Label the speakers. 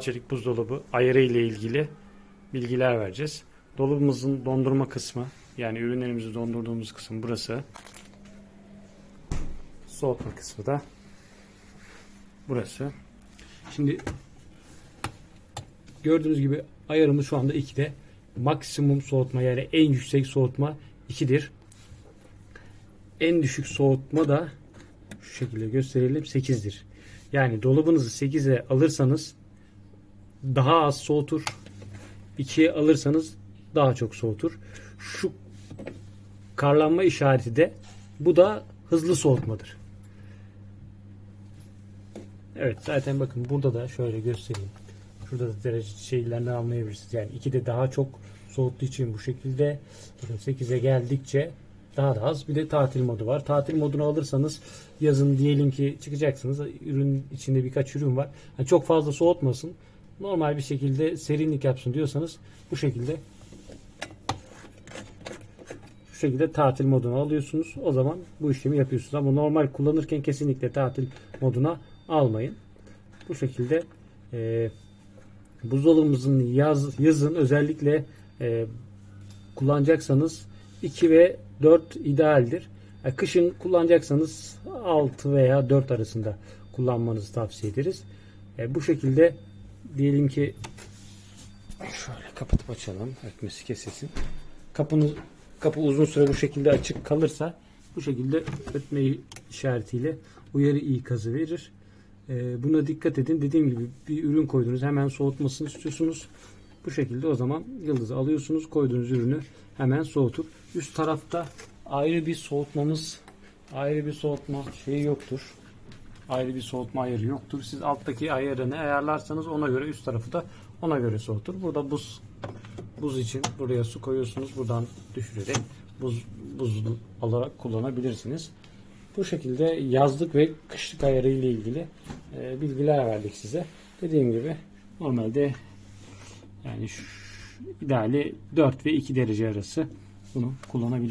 Speaker 1: Çelik buzdolabı ayarı ile ilgili bilgiler vereceğiz. Dolabımızın dondurma kısmı yani ürünlerimizi dondurduğumuz kısım burası. Soğutma kısmı da burası. Şimdi gördüğünüz gibi ayarımız şu anda 2'de. Maksimum soğutma yani en yüksek soğutma 2'dir. En düşük soğutma da şu şekilde gösterelim 8'dir. Yani dolabınızı 8'e alırsanız daha az soğutur. 2'ye alırsanız daha çok soğutur. Şu karlanma işareti de bu da hızlı soğutmadır. Evet zaten bakın burada da şöyle göstereyim. Şurada da derece şeylerden anlayabilirsiniz. Yani 2'de daha çok soğuttuğu için bu şekilde bakın 8'e geldikçe daha da az. Bir de tatil modu var. Tatil modunu alırsanız yazın diyelim ki çıkacaksınız. Ürün içinde birkaç ürün var. Yani çok fazla soğutmasın. Normal bir şekilde serinlik yapsın diyorsanız bu şekilde şu şekilde tatil moduna alıyorsunuz. O zaman bu işlemi yapıyorsunuz. Ama normal kullanırken kesinlikle tatil moduna almayın. Bu şekilde e, buzdolabımızın yaz, yazın özellikle e, kullanacaksanız 2 ve 4 idealdir. Yani kışın kullanacaksanız 6 veya 4 arasında kullanmanızı tavsiye ederiz. E, bu şekilde diyelim ki şöyle kapatıp açalım. Ötmesi kesilsin. Kapınız kapı uzun süre bu şekilde açık kalırsa bu şekilde ötme işaretiyle uyarı ikazı verir. E, buna dikkat edin. Dediğim gibi bir ürün koydunuz hemen soğutmasını istiyorsunuz. Bu şekilde o zaman yıldızı alıyorsunuz. Koyduğunuz ürünü hemen soğutur. Üst tarafta ayrı bir soğutmamız ayrı bir soğutma şeyi yoktur. Ayrı bir soğutma ayarı yoktur. Siz alttaki ayarını ayarlarsanız ona göre üst tarafı da ona göre soğutur. Burada buz buz için buraya su koyuyorsunuz. Buradan düşürerek buz buz olarak kullanabilirsiniz. Bu şekilde yazlık ve kışlık ayarı ile ilgili e, bilgiler verdik size. Dediğim gibi normalde yani şu, ideali 4 ve 2 derece arası bunu kullanabilirsiniz.